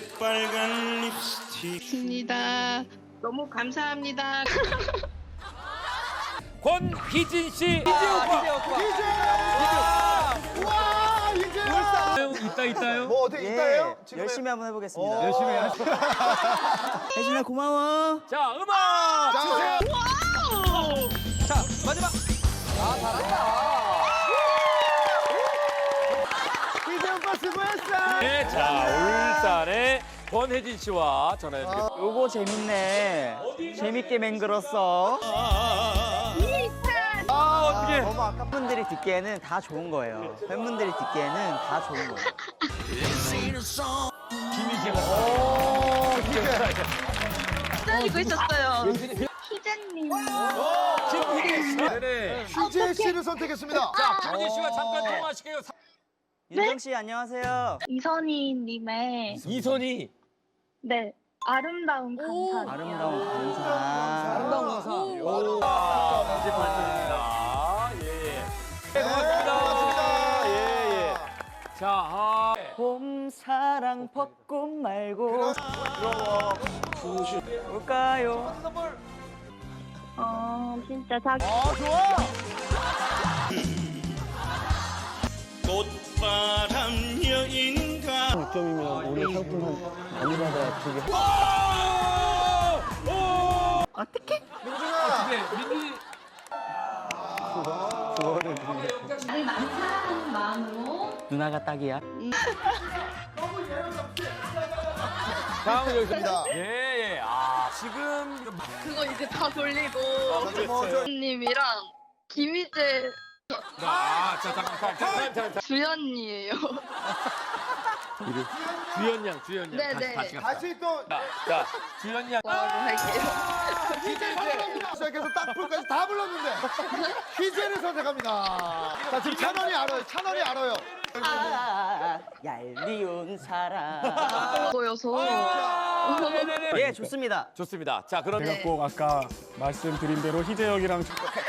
새빨간 립스틱 입니다. 너무 감사합니다. 권희진 씨, 희재 오빠. 와 이제 있다 있다요. 뭐 어떻게 있다요? 예, 열심히 한번 해보겠습니다. 열심히 하. 혜진아 고마워. 자, 음악 자, 주세요. 자, 마지막. 이제 오빠 수고했어. 네, 자, 울산의 권혜진 씨와 전화 연결. 요거 재밌네. 재밌게 맹글었어. 아, 어떻게? 너무 아까 팬분들이 듣기에는 다 좋은 거예요. 팬분들이 듣기에는 다 좋은 거예요. 기다리고 있었어요. 희재님. 김희진 씨. 네네. 희재 씨를 선택했습니다. 자, 김희진 씨와 잠깐 통화하실게요. 윤정 씨 안녕하세요. 이선희님의 이선희. 네 아름다운 감사. 아름다운 감사. 아름다운 가사. 오, 이제 발전입니다. 예, 예. 네, 고맙습니다. 예, 예. 자, 아. 봄 사랑 벚꽃 말고 뭘까요? 어 진짜 자기 아 좋아. 여인가 민준아. 네, 민기. 누나가 딱이야. 다음은 여기서. 입니다. 예, 예. 아, 지금. 그거 이제 다 돌리고 뭐, 저, 님이랑 김희재 아, 자, 잠깐, 잠깐, 잠깐, 잠깐. 주연이에요. 주연 양, 주연 양. 네네. 다시, 다시 갑시다. 다시 또 자, 자, 주연 양. 뭐라고 할게요. 시작해서 딱 풀까지 다 불렀는데 희재를 선택합니다. 자 지금 찬원이 알아요. 찬원이 알아요. 아, 얄미운 사랑. 보여서 아, 네네네. 예, 좋습니다. 좋습니다. 자, 그럼. 제가 꼭 아까 말씀드린 대로 희재혁이랑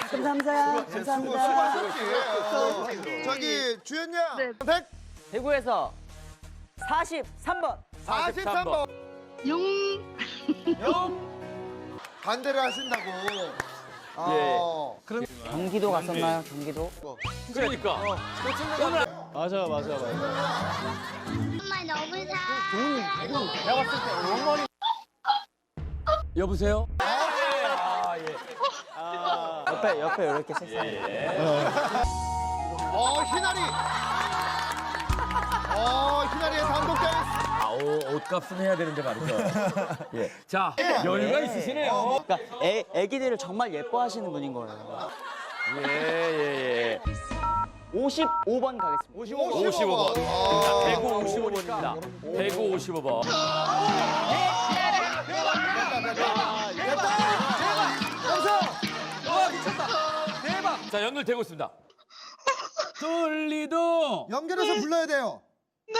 감사합니다. 수고 감사합니다. 수고하셨지. 저기 주연 양 네. 선택 대구에서 43번. 43번. 용 반대를 하신다고. 아, 예. 그럼 경기도 갔었나요? 경기도? 그러니까. 맞아 맞아 맞아 정말 너무 사. 여보세요? 아, 예. 아, 예. 옆에 옆에 이렇게 세상에. 어 희나리. 어 희나리의 단독자였어. 아, 오, 옷값은 해야 되는데 말이죠. 예. 자, 여유가 있으시네요. 그러니까 애, 애기들을 정말 예뻐하시는 분인 거예요. 예, 예, 예. 55번 가겠습니다. 55번. 아. 자, 대구 55번입니다. 대구 55번. 자, 연결 되고 있습니다. 돌리도. 연결해서 불러야 돼요. 네.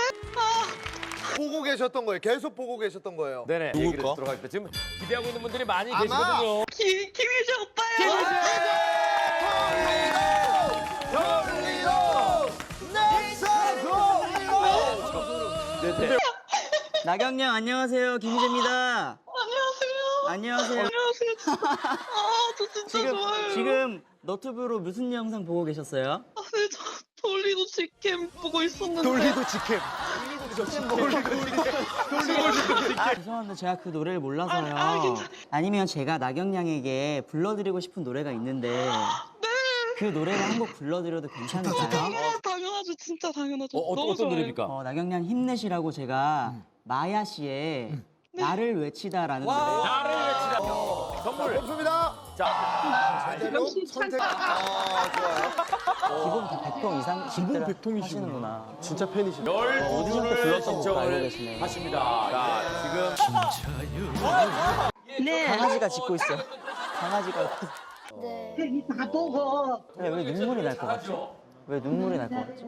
보고 계셨던 거예요. 계속 보고 계셨던 거예요. 네네. 얘기를 들어가겠습니다 지금 기대하고 있는 분들이 많이 아마 계시거든요. 김 김희재 오빠요. 네네. 나경양 안녕하세요. 김희재입니다. 안녕하세요. 안녕하세요. 안녕하세요. 아, 저 진짜 지금 좋아요. 지금 너튜브로 무슨 영상 보고 계셨어요? 아, 네, 저 돌리도 직캠 보고 있었는데. 돌리도 직캠. 아, 죄송한데 제가 그 노래를 몰라서요. 아, 아, 괜찮- 아니면 제가 나경양에게 불러드리고 싶은 노래가 있는데 그 노래를 한 곡 불러드려도 괜찮을까요? 아, 당연하죠. 진짜 당연하죠. 어, 어, 너무 어떤 좋아요. 노래입니까? 어, 나경양 힘내시라고 제가 마야 씨의 나를 외치다라는 노래. 나를 외치다. 선물. 없습니다. 자, 제대로 선택. 아 좋아요. 기본 100통 이상 기본 100통 이시구나. 하시는구나. 진짜 팬이시네 어디서 또 12분을 불렀던 거 알고 신청을 계시네. 하십니다. 자, 지금 네. 강아지가 짖고 있어. 강아지가. 네. 왜, 왜 눈물이 날 것 같죠? 왜 눈물이 날 것 같죠?